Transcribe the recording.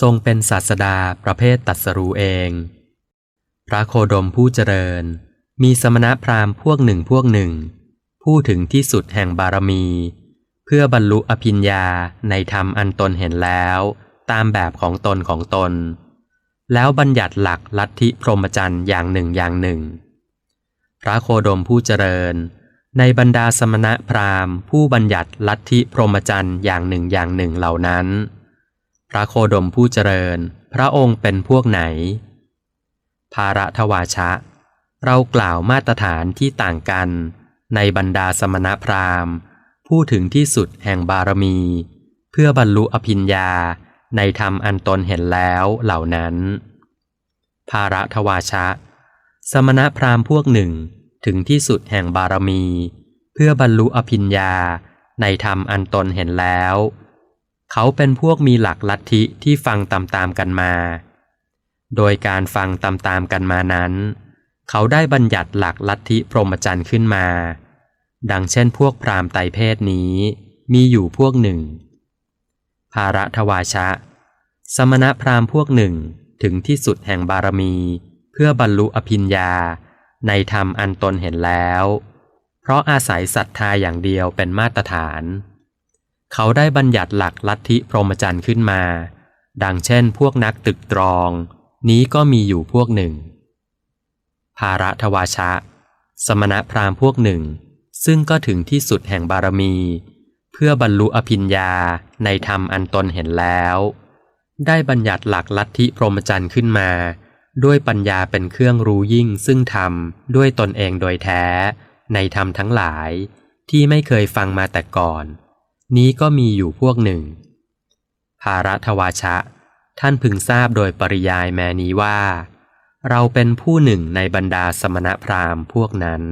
ทรงเป็นศาสดาประเภทตัดสรู้เอง พระโคดมผู้เจริญ มีสมณพราหมณ์พวกหนึ่งพวกหนึ่ง ผู้ถึงที่สุดแห่งบารมี เพื่อบรรลุอภิญญาในธรรมอันตนเห็นแล้ว ตามแบบของตนของตน แล้วบัญญัติหลักลัทธิพรหมจรรย์อย่างหนึ่งอย่างหนึ่ง พระโคดมผู้เจริญ ในบรรดาสมณพราหมณ์ ผู้บัญญัติลัทธิพรหมจรรย์อย่างหนึ่งอย่างหนึ่งเหล่านั้น พระโคดมผู้เจริญ พระองค์เป็นพวกไหน ภาระทวาชะ เรากล่าวมาตรฐานที่ต่างกัน ในบรรดาสมณพราหมณ์ ผู้ถึงที่สุดแห่งบารมี เพื่อบรรลุอภิญญาในธรรมอันตนเห็นแล้วเหล่านั้น ภาระทวาชะ สมณพราหมณ์พวกหนึ่งถึงที่สุดแห่งบารมี เพื่อบรรลุอภิญญาในธรรมอันตนเห็นแล้ว เขาเป็นพวกมีหลักลัทธิที่ฟังตามๆกันมา โดยการฟังตามๆกันมานั้น เขาได้บัญญัติหลักลัทธิพรหมจรรย์ขึ้นมา ดังเช่นพวกพราหมณ์ไตรเพศนี้มีอยู่พวกหนึ่ง ภาระทวาชะ สมณพราหมณ์พวกหนึ่งถึงที่สุดแห่งบารมี เพื่อบรรลุอภิญญา ในธรรมอันตนเห็นแล้ว เพราะอาศัยศรัทธาอย่างเดียวเป็นมาตรฐาน เขาได้บัญญัติหลักลัทธิพรหมจรรย์ขึ้นมา ดังเช่นพวกนักตึกตรอง นี้ก็มีอยู่พวกหนึ่ง ภาระทวาชะ สมณพราหมณ์พวกหนึ่ง ซึ่งก็ถึงที่สุดแห่งบารมี เพื่อบรรลุอภิญญาในธรรมอันตนเห็นแล้ว ได้บัญญัติหลักลัทธิพรหมจรรย์ขึ้นมา ด้วยปัญญาเป็นเครื่องรู้ยิ่งซึ่งธรรมด้วยตนเองโดยแท้ ในธรรมทั้งหลายที่ไม่เคยฟังมาแต่ก่อน นี้ก็มีอยู่พวกหนึ่ง ภาระทวาชะ ท่านพึงทราบโดยปริยายแม้นี้ว่า เราเป็นผู้หนึ่งในบรรดาสมณพราหมณ์พวกนั้น